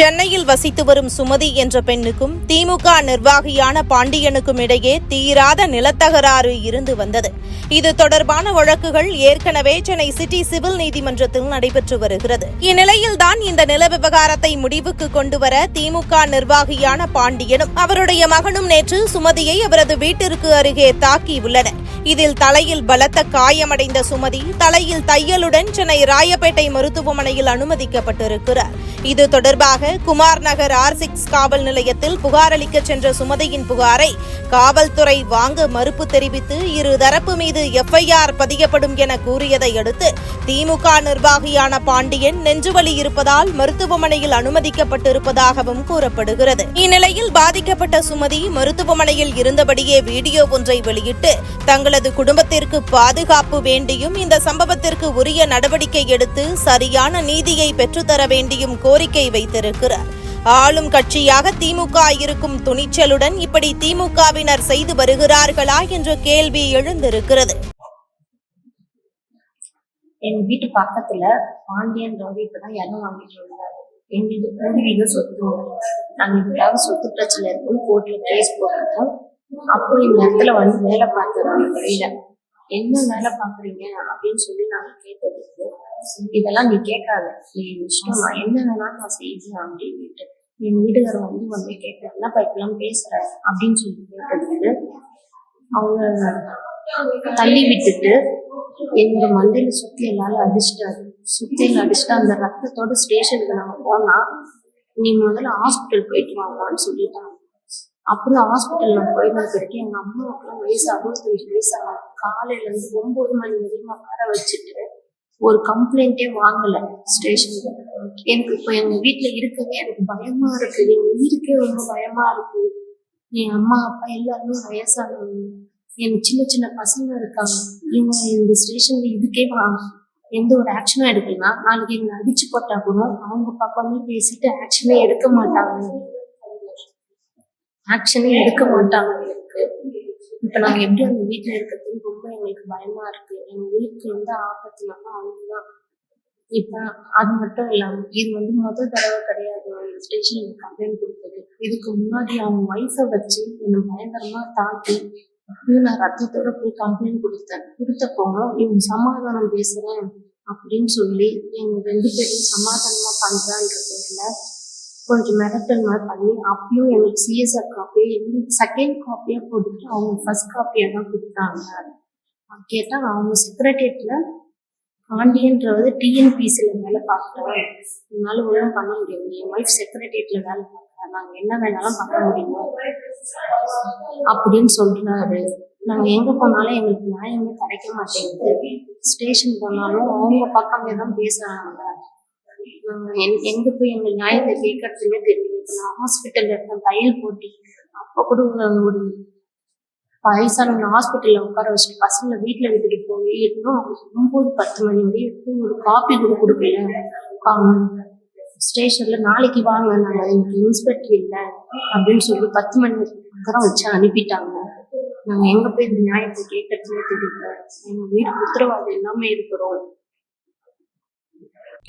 சென்னையில் வசித்து வரும் சுமதி என்ற பெண்ணுக்கும் திமுக நிர்வாகியான பாண்டியனுக்கும் இடையே தீராத நிலத்தகராறு இருந்து வந்தது. இது தொடர்பான வழக்குகள் ஏற்கனவே சென்னை சிட்டி சிவில் நீதிமன்றத்தில் நடைபெற்று வருகிறது. இந்நிலையில்தான் இந்த நில விவகாரத்தை முடிவுக்கு கொண்டுவர திமுக நிர்வாகியான பாண்டியனும் அவருடைய மகனும் நேற்று சுமதியை அவரது வீட்டிற்கு அருகே தாக்கியுள்ளனர் இதில் தலையில் பலத்த காயமடைந்த சுமதி தலையில் தையலுடன் சென்னை ராயப்பேட்டை மருத்துவமனையில் அனுமதிக்கப்பட்டிருக்கிறார். இது தொடர்பாக குமார் நகர் ஆர் சிக்ஸ் காவல் நிலையத்தில் புகார் அளிக்க சென்ற சுமதியின் புகாரை காவல்துறை வாங்க மறுப்பு தெரிவித்து இரு தரப்பு மீது எஃப்ஐஆர் பதியப்படும் என கூறியதை அடுத்து திமுக நிர்வாகியான பாண்டியன் நெஞ்சுவலி இருப்பதால் மருத்துவமனையில் அனுமதிக்கப்பட்டிருப்பதாகவும் கூறப்படுகிறது. இந்நிலையில் பாதிக்கப்பட்ட சுமதி மருத்துவமனையில் இருந்தபடியே வீடியோ ஒன்றை வெளியிட்டு தங்களது குடும்பத்திற்கு பாதுகாப்பு வேண்டியும் இந்த சம்பவத்திற்கு உரிய நடவடிக்கை எடுத்து சரியான நீதியை பெற்றுத்தர வேண்டியும் கோரிக்கை வைத்திருக்கிறார் இருக்கிறார் ஆளும் கட்சியாக திமுக இருக்கும் துணிச்சலுடன் இப்படி திமுகவினர் செய்து வருகிறார்களா என்ற கேள்வி எழுந்திருக்கிறது. எங்க வீட்டு பக்கத்துல பாண்டியன் ரவி இப்பதான் இடம் வாங்கிட்டு இருந்தாரு எங்களுக்கு பூர்வீக சொத்து நாங்க இதுக்காக சொத்து பிரச்சனை இருக்கும் கோர்ட்ல கேஸ் போட்டிருக்கோம். அப்போ இந்த இடத்துல வந்து வேலை பார்த்துருவாங்க வெளியில என்ன வேலை பாக்குறீங்க அப்படின்னு சொல்லி நாங்க கேட்டதுக்கு இதெல்லாம் நீ கேட்காத. நீ இஷ்டம் நான் என்ன வேணாலும் நான் செய்வேன் அப்படின்ட்டு எங்க வீட்டுக்காரர் வந்து வந்து கேட்டேன் என்னப்பா இப்பெல்லாம் பேசுற? அப்படின்னு சொல்லி கேட்டதுக்கு அவங்க தள்ளி விட்டுட்டு என்னோட மண்டையில சுத்தி எல்லாரும் அடிச்சிட்டாரு. சுத்தியில அடிச்சுட்டு அந்த ரத்தத்தோட ஸ்டேஷனுக்கு நம்ம போனா நீ முதல்ல ஹாஸ்பிட்டல் போயிட்டு வாங்கன்னு சொல்லிட்டாங்க. அப்புறம் ஹாஸ்பிட்டல் நான் போயிருந்த பிறகு எங்க அம்மாவுக்குலாம் வயசு அறுபத்தஞ்சு வயசு ஆகும் காலையில இருந்து ஒன்பது மணி வரையும் வர வச்சுட்டு ஒரு கம்ப்ளைண்டே வாங்கல ஸ்டேஷன்ல எனக்கு இப்போ எங்க வீட்டுல இருக்கவே எனக்கு பயமா இருக்கு. என் உயிருக்கே ரொம்ப பயமா இருக்கு. என் அம்மா அப்பா எல்லாருமே வயசானவங்க. எனக்கு சின்ன சின்ன பசங்க இருக்காங்க. இவங்க இந்த ஸ்டேஷன்ல இதுக்கே வா. எந்த ஒரு ஆக்ஷனும் எடுக்கலாம் நாளைக்கு எங்களை அடிச்சு போட்டா கூட அவங்க பக்கமே பேசிட்டு ஆக்ஷனே எடுக்க மாட்டாங்க. ஆக்ஷனே எடுக்க மாட்டாங்க. இப்ப நாங்க எப்படி அந்த வீட்டுல இருக்கிறதுன்னு ரொம்ப எங்களுக்கு பயமா இருக்கு. எங்க வீட்டுக்கு எந்த ஆபத்துனாலும் அவங்கதான் இப்ப அது மட்டும் இல்லாம இது வந்து முதல் தடவை கிடையாது. ஸ்டேஷன்ல கம்ப்ளைண்ட் கொடுத்தது. இதுக்கு முன்னாடி அவங்க ஒய்ஃபை வச்சு என்னை பயங்கரமா தாக்கி அப்பயும் நான் ரத்தத்தோட போய் கம்ப்ளைண்ட் கொடுத்தேன். கொடுத்தப்போ இவங்க சமாதானம் பேசுறேன் அப்படின்னு சொல்லி எங்க ரெண்டு பேரையும் சமாதானமா பண்றான்ற பேர்ல கொஞ்சம் மிரட்டல் மாதிரி பண்ணி அப்பயும் எங்களுக்கு சிஎஸ்ஆர் காப்பி எங்களுக்கு செகண்ட் காப்பியாக போட்டுட்டு அவங்க ஃபர்ஸ்ட் காப்பியாக தான் கொடுத்தாங்க. கேட்டால் அவங்க செக்ரட்டேரியட்ல பாண்டியன்றவர் டிஎன்பிசில வேலை பார்க்குறோம் என்னால் ஒன்றும் பண்ண முடியாது. என் ஒய்ஃப் செக்ரட்டேரியட்ல வேலை பார்க்குறேன் நாங்கள் என்ன வேணாலும் பண்ண முடியும். அப்படின்னு சொல்கிறாரு நாங்கள் எங்கே போனாலும் எங்களுக்கு நியாயமே கிடைக்க மாட்டேங்குது. ஸ்டேஷன் போனாலும் அவங்க பக்கமே தான் பேசுகிறாங்க எங்க- போய் எங்க நியாயத்தை கேட்கறதுன்னு தெரியல இப்ப நான் ஹாஸ்பிட்டல்ல இருந்த தையல் போட்டி. அப்ப கூட ஒரு- வயசானவங்க ஹாஸ்பிட்டல்ல உட்கார வச்சுட்டு பசங்களை வீட்டுல விட்டுட்டு போய் இன்னும் ஒன்பது பத்து மணி வரைக்கும் ஒரு காப்பி கூட கொடுக்கல. ஸ்டேஷன்ல நாளைக்கு வாங்க நாங்க இன்னைக்கு இன்ஸ்பெக்டர் இல்லை அப்படின்னு சொல்லி பத்து மணி வரைக்கும் வச்சு அனுப்பிட்டாங்க. நாங்க எங்க போய் இந்த நியாயத்தை கேட்கறதுன்னு தெரியல. எங்க வீடு உத்தரவாதம் எல்லாமே இருக்கிறோம்.